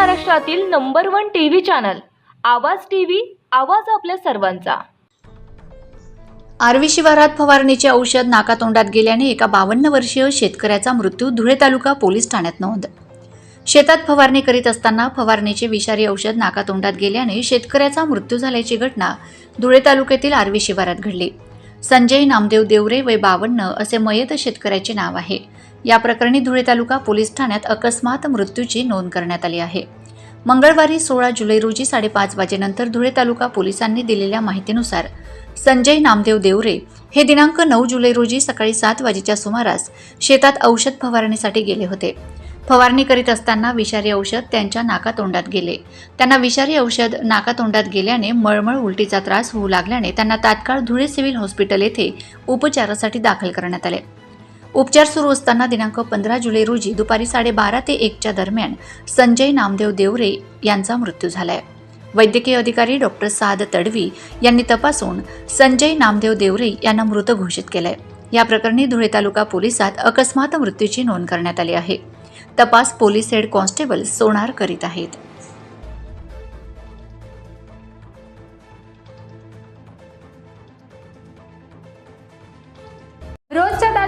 महाराष्ट्रातील number one TV channel Awaaz TV Awaaz आपल्या सर्वांचा. आर्वी शिवारात फवारणीचे औषध नाकातोंडात गेल्याने एका बावन्न वर्षीय शेतकऱ्याचा मृत्यू धुळे तालुका पोलीस ठाण्यात नोंद. शेतात फवारणी करीत असताना फवारणीचे विषारी औषध नाकातोंडात गेल्याने शेतकऱ्याचा मृत्यू झाल्याची घटना धुळे तालुक्यातील आर्वी शिवारात घडली. संजय नामदेव देवरे वय बावन्न असे मयत शेतकऱ्याचे नाव आहे. या प्रकरणी धुळे तालुका पोलीस ठाण्यात अकस्मात मृत्यूची नोंद करण्यात आली आहे. मंगळवारी सोळा जुलै रोजी साडेपाच वाजेनंतर धुळे तालुका पोलिसांनी दिलेल्या माहितीनुसार संजय नामदेव देवरे हे दिनांक नऊ जुलै रोजी सकाळी सात वाजेच्या सुमारास शेतात औषध फवारणीसाठी गेले होते. फवारणी करीत असताना विषारी औषध त्यांच्या नाकातोंडात गेले. त्यांना विषारी औषध नाकातोंडात गेल्याने मळमळ उलटीचा त्रास होऊ लागल्याने त्यांना तात्काळ धुळे सिव्हिल हॉस्पिटल येथे उपचारासाठी दाखल करण्यात आले. उपचार सुरू असताना दिनांक पंधरा जुलै रोजी दुपारी साडेबारा ते एकच्या दरम्यान संजय नामदेव देवरे यांचा मृत्यू झालाय. वैद्यकीय अधिकारी डॉक्टर साद तडवी यांनी तपासून संजय नामदेव देवरे यांना मृत घोषित केलंय. या प्रकरणी धुळे तालुका पोलिसात अकस्मात मृत्यूची नोंद करण्यात आली आहे. तपास पोलीस हेड कॉन्स्टेबल सोनार करीत आहेत.